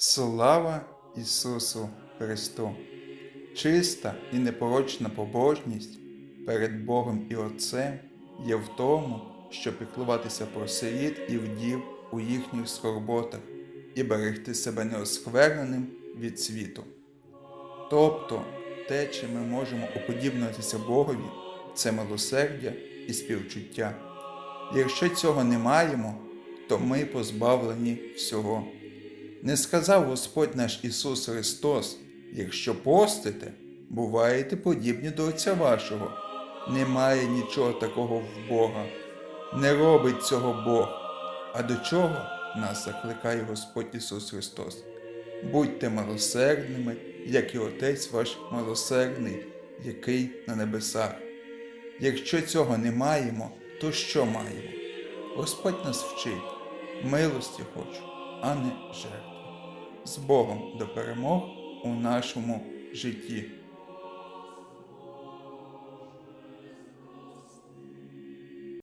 Слава Ісусу Христу! Чиста і непорочна побожність перед Богом і Отцем є в тому, щоб піклуватися про сиріт і вдів у їхніх скорботах і берегти себе неоскверненим від світу. Тобто те, чим ми можемо уподібнитися Богові, це милосердя і співчуття. Якщо цього не маємо, то ми позбавлені всього. Не сказав Господь наш Ісус Христос, якщо постите, буваєте подібні до Отця вашого. Немає нічого такого в Бога, не робить цього Бог. А до чого нас закликає Господь Ісус Христос? Будьте милосердними, як і Отець ваш милосердний, який на небесах. Якщо цього не маємо, то що маємо? Господь нас вчить, милості хочу, а не жертви. З Богом до перемог у нашому житті.